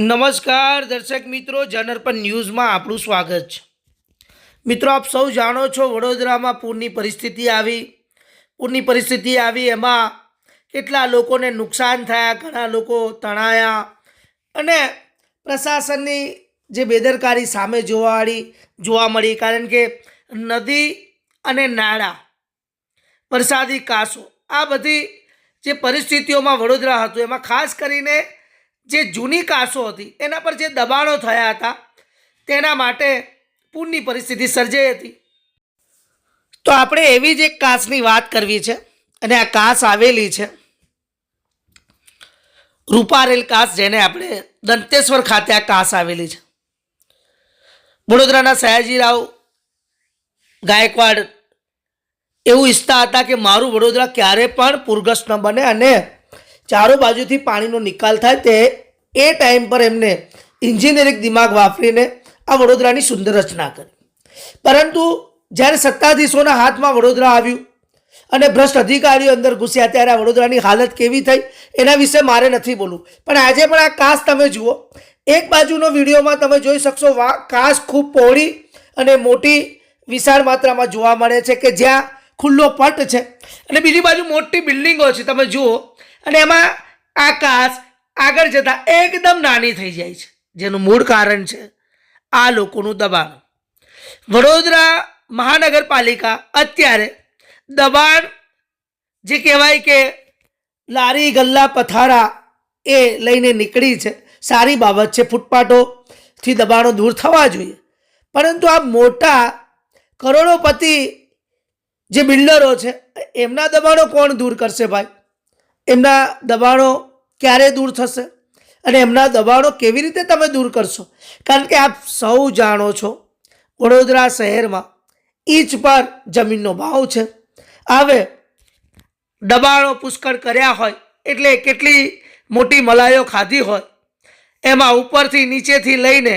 નમસ્કાર દર્શક મિત્રો જનરપન ન્યૂઝમાં આપણું સ્વાગત છે. મિત્રો, આપ સૌ જાણો છો વડોદરામાં પૂરની પરિસ્થિતિ આવી. પૂરની પરિસ્થિતિ આવી એમાં કેટલા લોકોને નુકસાન થયા, ઘણા લોકો તણાયા અને પ્રશાસનની જે બેદરકારી સામે જોવાળી જોવા મળી, કારણ કે નદી અને નાળા, વરસાદી કાસો, આ બધી જે પરિસ્થિતિઓમાં વડોદરા હતું, એમાં ખાસ કરીને જે જૂની કાસો હતી, એના પર જે દબાણો થયા હતા, તેના માટે પૂરની પરિસ્થિતિ સર્જાઈ હતી. તો આપણે એવી જ એક કાસની વાત કરવી છે, અને આ કાસ આવેલી છે. રૂપારેલ કાસ જેને આપણે દંતેશ્વર ખાતે આ કાસ આવેલી છે. વડોદરાના સયાજીરાવ ગાયકવાડ એવું ઈચ્છતા હતા કે મારું વડોદરા ક્યારે પણ પૂરગ્રસ્ત ન બને અને ચારો બાજુથી પાણીનો નિકાલ થાય તે એ ટાઈમ પર એમને ઇન્જિનિયરિંગ દિમાગ વાપરીને આ વડોદરાની સુંદર રચના કરી. પરંતુ જ્યારે સત્તાધીશોના હાથમાં વડોદરા આવ્યું અને ભ્રષ્ટ અધિકારીઓ અંદર ઘૂસ્યા ત્યારે આ વડોદરાની હાલત કેવી થઈ એના વિશે મારે નથી બોલવું. પણ આજે પણ આ કાસ તમે જુઓ. એક બાજુનો વિડીયોમાં તમે જોઈ શકશો વા, કાસ ખૂબ પહોળી અને મોટી વિશાળ માત્રામાં જોવા મળે છે કે જ્યાં ખુલ્લો પટ છે. અને બીજી બાજુ મોટી બિલ્ડિંગો છે. તમે જુઓ અને એમાં આકાશ આગળ જતાં એકદમ નાની થઈ જાય છે, જેનું મૂળ કારણ છે આ લોકોનું દબાણ. વડોદરા મહાનગરપાલિકા અત્યારે દબાણ જે કહેવાય કે લારી ગલ્લા પથારા એ લઈને નીકળી છે, સારી બાબત છે, ફૂટપાથોથી દબાણો દૂર થવા જોઈએ. પરંતુ આ મોટા કરોડોપતિ જે બિલ્ડરો છે, એમના દબાણો કોણ દૂર કરશે ભાઈ? એમના દબાણો ક્યારે દૂર થશે? અને એમના દબાણો કેવી રીતે તમે દૂર કરશો? કારણ કે આપ સૌ જાણો છો, વડોદરા શહેરમાં ઈંચ પર જમીનનો ભાવ છે. હવે દબાણો પુષ્કળ કર્યા હોય, એટલે કેટલી મોટી મલાઈઓ ખાધી હોય, એમાં ઉપરથી નીચેથી લઈને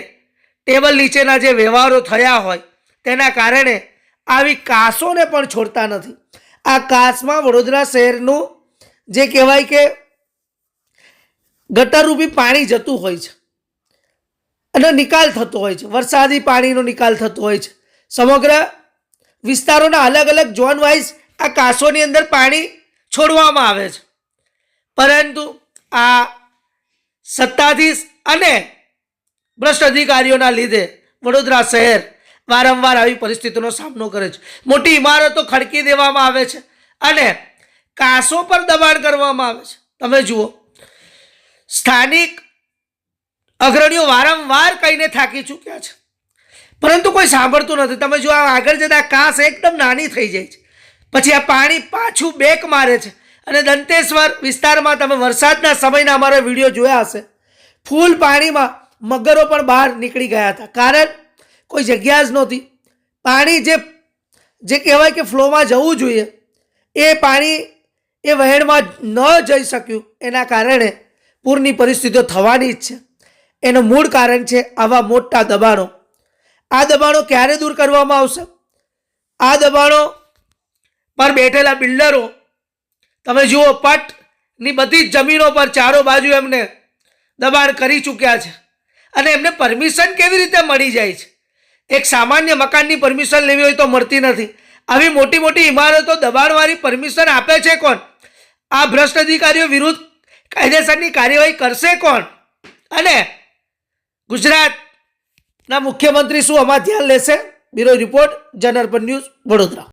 ટેબલ નીચેના જે વ્યવહારો થયા હોય, તેના કારણે આવી કાસોને પણ છોડતા નથી. આ કાસમાં વડોદરા શહેરનું જે કહેવાય કે ગટરરૂપી પાણી જતું હોય છે અને નિકાલ થતો હોય છે. વરસાદી પાણીનો નિકાલ થતો હોય છે. સમગ્ર વિસ્તારોના અલગ અલગ ઝોન વાઇઝ આ કાંસોની અંદર પાણી છોડવામાં આવે છે. પરંતુ આ સત્તાધીશ અને ભ્રષ્ટ અધિકારીઓના લીધે વડોદરા શહેર વારંવાર આવી પરિસ્થિતિનો સામનો કરે છે. મોટી ઇમારતો ખડકી દેવામાં આવે છે અને કાંસો પર દબાણ કરવામાં આવે છે. તમે જુઓ. સ્થાનિક અગ્રણીઓ વારંવાર કહીને થાકી ચૂક્યા છે. પરંતુ કોઈ સાંભળતું નથી. તમે જો આ આગળ જતા કાંસ એકદમ નાની થઈ જાય છે. પછી આ પાણી પાછું બેક મારે છે. અને દંતેશ્વર વિસ્તારમાં તમે વરસાદના સમયના અમારો વીડિયો જોયા હશે. ફૂલ પાણીમાં મગરો પણ બહાર નીકળી ગયા હતા. કારણ કોઈ જગ્યા જ નહોતી. પાણી જે જે કહેવાય કે ફ્લોમાં જવું જોઈએ, એ પાણી એ વહેણમાં ન જઈ શક્યું. એના કારણે પૂરની પરિસ્થિતિઓ થવાની જ છે. એનું મૂળ કારણ છે આવા મોટા દબાણો. આ દબાણો ક્યારે દૂર કરવામાં આવશે? આ દબાણો પર બેઠેલા બિલ્ડરો, તમે જુઓ, પટની બધી જ જમીનો પર ચારો બાજુ એમને દબાણ કરી ચૂક્યા છે. અને એમને પરમિશન કેવી રીતે મળી જાય છે? એક સામાન્ય મકાનની પરમિશન લેવી હોય તો મળતી નથી. આવી મોટી મોટી ઇમારતો દબાણવાળી પરમિશન આપે છે કોણ? આ ભ્રષ્ટ અધિકારીઓ વિરુદ્ધ કાયદેસરની કાર્યવાહી કરશે કોણ? અને ગુજરાતના મુખ્યમંત્રી શું આમાં ધ્યાન લેશે? બ્યુરો રિપોર્ટ જનરપન ન્યૂઝ વડોદરા.